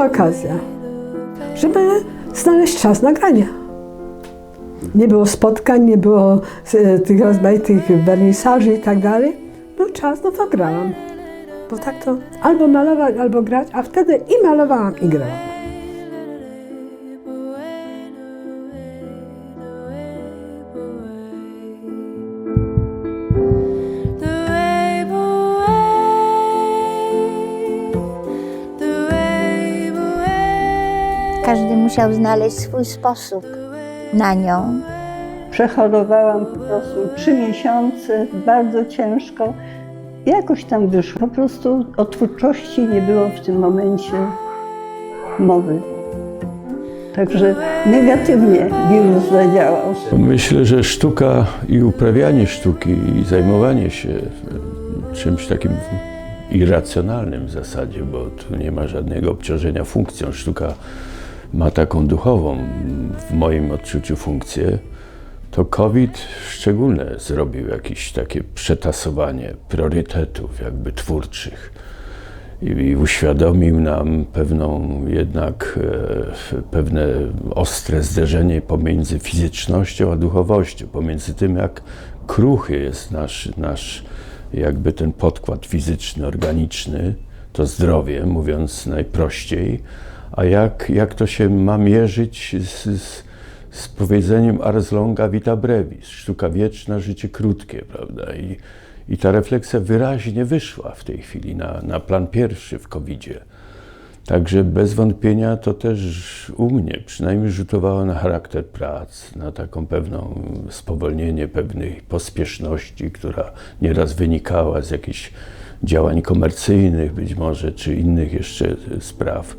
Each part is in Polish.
była okazja, żeby znaleźć czas nagrania. Nie było spotkań, nie było e, tych rozmaitych wernisaży i tak dalej. Był czas, no to grałam. Bo tak to albo malować, albo grać, a wtedy i malowałam, i grałam. Każdy musiał znaleźć swój sposób na nią. Przechorowałam po prostu trzy miesiące, bardzo ciężko. Jakoś tam wyszło. Po prostu o twórczości nie było w tym momencie mowy. Także negatywnie wirus zadziałał. Myślę, że sztuka i uprawianie sztuki i zajmowanie się e, czymś takim irracjonalnym w zasadzie, bo tu nie ma żadnego obciążenia funkcją. Sztuka ma taką duchową, w moim odczuciu, funkcję. To COVID szczególne zrobił jakieś takie przetasowanie priorytetów jakby twórczych i, i uświadomił nam pewną jednak e, pewne ostre zderzenie pomiędzy fizycznością a duchowością, pomiędzy tym jak kruchy jest nasz, nasz jakby ten podkład fizyczny, organiczny, to zdrowie, mówiąc najprościej, a jak, jak to się ma mierzyć z, z, z powiedzeniem ars longa vita brevis, sztuka wieczna, życie krótkie, prawda? I, i ta refleksja wyraźnie wyszła w tej chwili na, na plan pierwszy w COVID-zie. Także bez wątpienia to też u mnie przynajmniej rzutowało na charakter prac, na taką pewną spowolnienie pewnej pospieszności, która nieraz wynikała z jakichś działań komercyjnych być może, czy innych jeszcze spraw.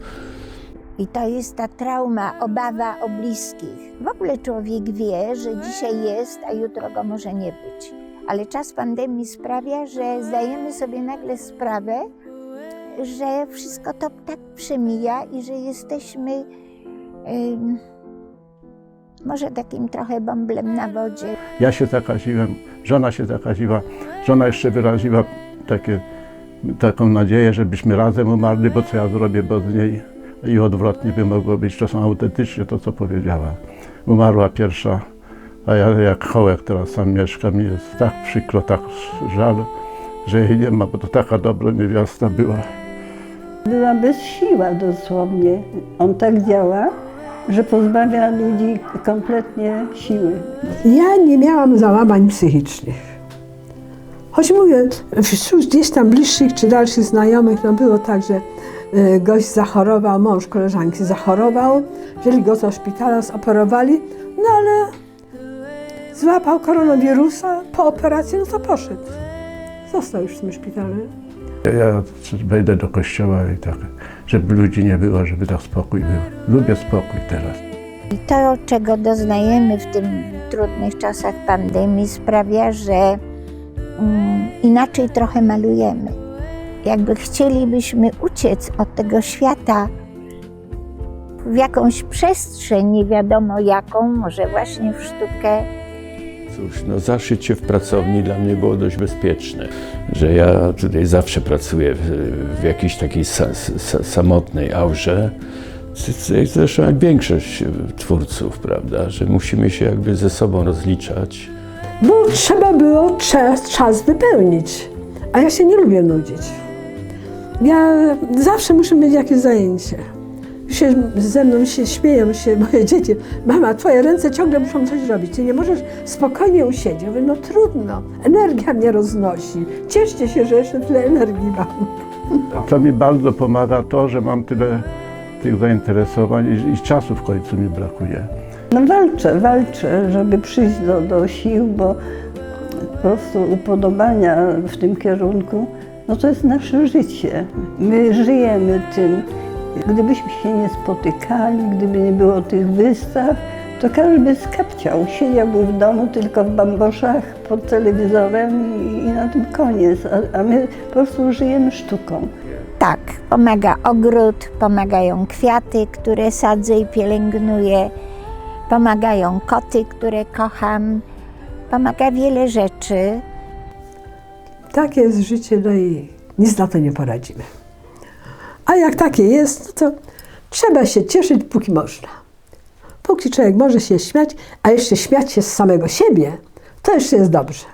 I to jest ta trauma, obawa o bliskich. W ogóle człowiek wie, że dzisiaj jest, a jutro go może nie być. Ale czas pandemii sprawia, że zdajemy sobie nagle sprawę, że wszystko to tak przemija i że jesteśmy może takim trochę bąblem na wodzie. Ja się zakaziłem, żona się zakaziła, żona jeszcze wyraziła takie, taką nadzieję, żebyśmy razem umarli, bo co ja zrobię bez niej i odwrotnie by mogło być. To są autentycznie to, co powiedziała. Umarła pierwsza, a ja jak chołek teraz sam mieszkam mi jest tak przykro, tak żal, że jej nie ma, bo to taka dobra niewiasta była. Była bez siła dosłownie. On tak działa, że pozbawia ludzi kompletnie siły. Ja nie miałam załamań psychicznych. Choć mówię, wśród gdzieś tam bliższych czy dalszych znajomych, no było tak, że gość zachorował, mąż koleżanki zachorował, wzięli go do szpitala, zoperowali, no ale złapał koronawirusa, po operacji, no to poszedł. Został już w tym szpitalu. Ja wejdę do kościoła i tak, żeby ludzi nie było, żeby tak spokój był. Lubię spokój teraz. I to, czego doznajemy w tym trudnych czasach pandemii, sprawia, że mm, inaczej trochę malujemy. Jakby chcielibyśmy uciec od tego świata w jakąś przestrzeń, nie wiadomo jaką, może właśnie w sztukę. Cóż, no zaszycie w pracowni dla mnie było dość bezpieczne, że ja tutaj zawsze pracuję w, w jakiejś takiej sa, sa, samotnej aurze, zresztą jak większość twórców, prawda, że musimy się jakby ze sobą rozliczać. Bo trzeba było czas, czas wypełnić, a ja się nie lubię nudzić. Ja zawsze muszę mieć jakieś zajęcie. Się, ze mną się śmieją się moje dzieci. Mama, twoje ręce ciągle muszą coś robić. Ty nie możesz spokojnie usiedzieć. Ja mówię, no trudno. Energia mnie roznosi. Cieszcie się, że jeszcze tyle energii mam. To mi bardzo pomaga to, że mam tyle tych zainteresowań i, i czasu w końcu mi brakuje. No walczę, walczę, żeby przyjść do, do sił, bo po prostu upodobania w tym kierunku, no to jest nasze życie. My żyjemy tym. Gdybyśmy się nie spotykali, gdyby nie było tych wystaw, to każdy by skapciał. Siedziałby w domu tylko w bamboszach pod telewizorem i, na tym koniec. A, a my po prostu żyjemy sztuką. Tak, pomaga ogród, pomagają kwiaty, które sadzę i pielęgnuję, pomagają koty, które kocham, pomaga wiele rzeczy. Takie jest życie, no i nic na to nie poradzimy. A jak takie jest, no to trzeba się cieszyć, póki można. Póki człowiek może się śmiać, a jeszcze śmiać się z samego siebie, to jeszcze jest dobrze.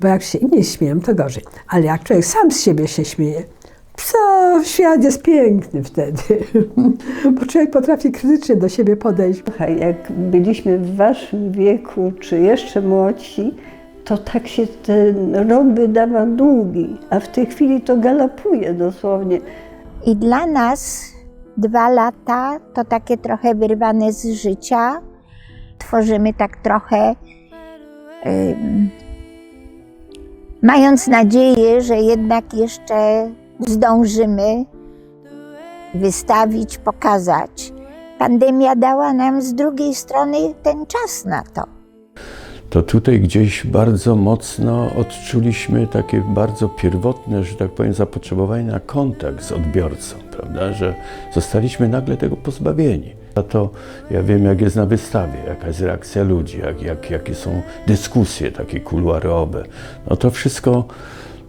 Bo jak się inni śmieją, to gorzej. Ale jak człowiek sam z siebie się śmieje, to świat jest piękny wtedy. Bo człowiek potrafi krytycznie do siebie podejść. Słuchaj, jak byliśmy w waszym wieku, czy jeszcze młodsi, to tak się ten rok wydawał długi, a w tej chwili to galopuje dosłownie. I dla nas dwa lata to takie trochę wyrwane z życia. Tworzymy tak trochę, ym, mając nadzieję, że jednak jeszcze zdążymy wystawić, pokazać. Pandemia dała nam z drugiej strony ten czas na to. To tutaj gdzieś bardzo mocno odczuliśmy takie bardzo pierwotne, że tak powiem, zapotrzebowanie na kontakt z odbiorcą, prawda? Że zostaliśmy nagle tego pozbawieni. A to ja wiem, jak jest na wystawie, jaka jest reakcja ludzi, jak, jak, jakie są dyskusje takie kuluarowe. No to wszystko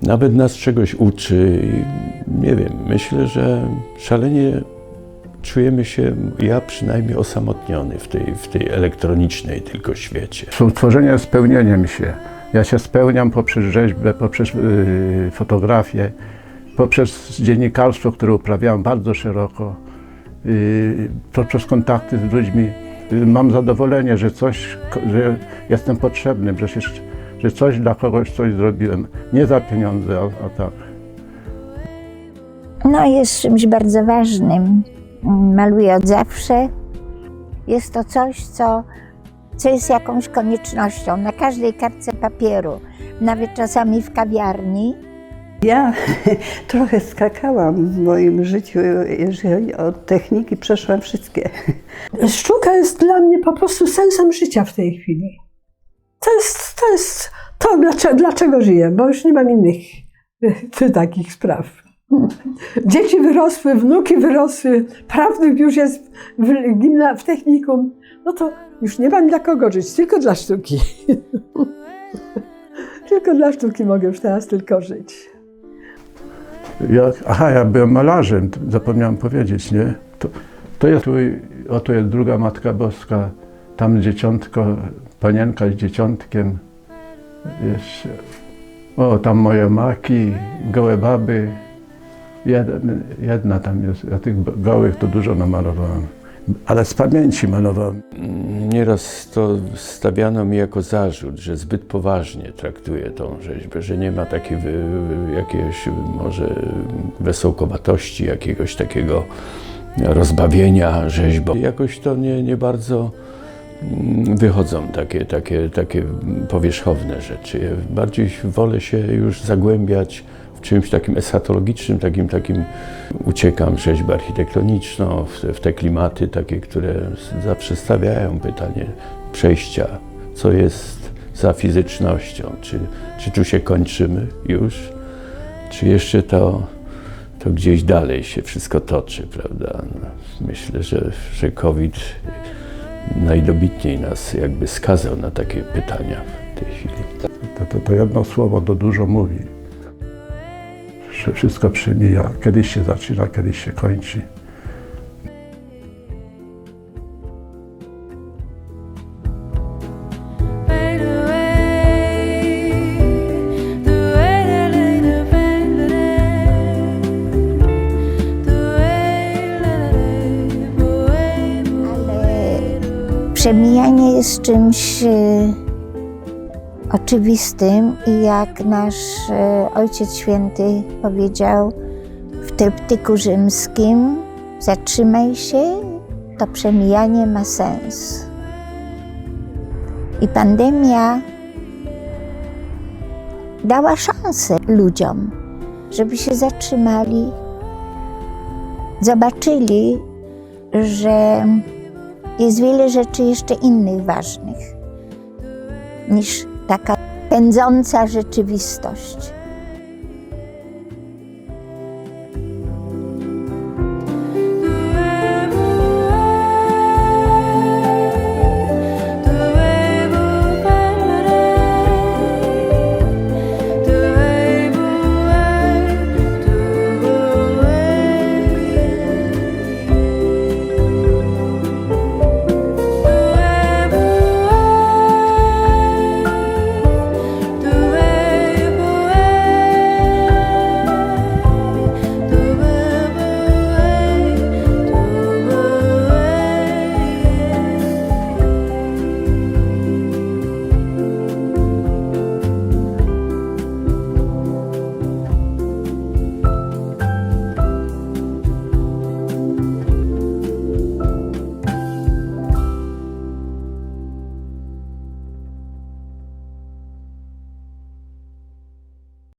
nawet nas czegoś uczy i nie wiem, myślę, że szalenie czujemy się, ja przynajmniej osamotniony w tej, w tej elektronicznej tylko świecie. Tworzenie jest spełnieniem się. Ja się spełniam poprzez rzeźbę, poprzez yy, fotografię, poprzez dziennikarstwo, które uprawiam bardzo szeroko, yy, poprzez kontakty z ludźmi. Yy, mam zadowolenie, że coś, że jestem potrzebny, że, się, że coś dla kogoś coś zrobiłem. Nie za pieniądze, a, a tak. No, jest czymś bardzo ważnym. Maluję od zawsze. Jest to coś, co, co jest jakąś koniecznością na każdej kartce papieru, nawet czasami w kawiarni. Ja trochę skakałam w moim życiu, jeżeli chodzi o techniki, przeszłam wszystkie. Sztuka jest dla mnie po prostu sensem życia w tej chwili. To jest to, jest to dlaczego, dlaczego żyję, bo już nie mam innych y, takich spraw. Dzieci wyrosły, wnuki wyrosły, prawnik już jest w, gimna, w technikum. No to już nie mam dla kogo żyć, tylko dla sztuki. tylko dla sztuki mogę już teraz tylko żyć. Ja, aha, ja byłem malarzem, zapomniałem powiedzieć, nie? To, to jest, tu, oto jest druga Matka Boska, tam dzieciątko, panienka z dzieciątkiem, o, tam moje maki, gołe baby, Jedna tam jest, ja tych gołych to dużo namalowałem, ale z pamięci malowałem. Nieraz to stawiano mi jako zarzut, że zbyt poważnie traktuję tą rzeźbę, że nie ma takiej jakiejś może wesołkowatości, jakiegoś takiego rozbawienia rzeźbą. Jakoś to nie, nie bardzo mm, wychodzą takie, takie, takie powierzchowne rzeczy. Bardziej wolę się już zagłębiać czymś takim eschatologicznym, takim, takim uciekam w rzeźbę architektoniczną, w w te klimaty takie, które zawsze stawiają pytanie przejścia, co jest za fizycznością, czy, czy tu się kończymy już, czy jeszcze to, to gdzieś dalej się wszystko toczy, prawda? No, myślę, że, że COVID najdobitniej nas jakby skazał na takie pytania w tej chwili. To, to, to jedno słowo to dużo mówi. Że wszystko przemija, kiedyś się zaczyna, kiedyś się kończy. Przemijanie jest czymś e, oczywistym i jak nasz e, Ojciec Święty powiedział w tryptyku rzymskim, zatrzymaj się, to przemijanie ma sens. I pandemia dała szansę ludziom, żeby się zatrzymali, zobaczyli, że jest wiele rzeczy jeszcze innych ważnych niż taka pędząca rzeczywistość.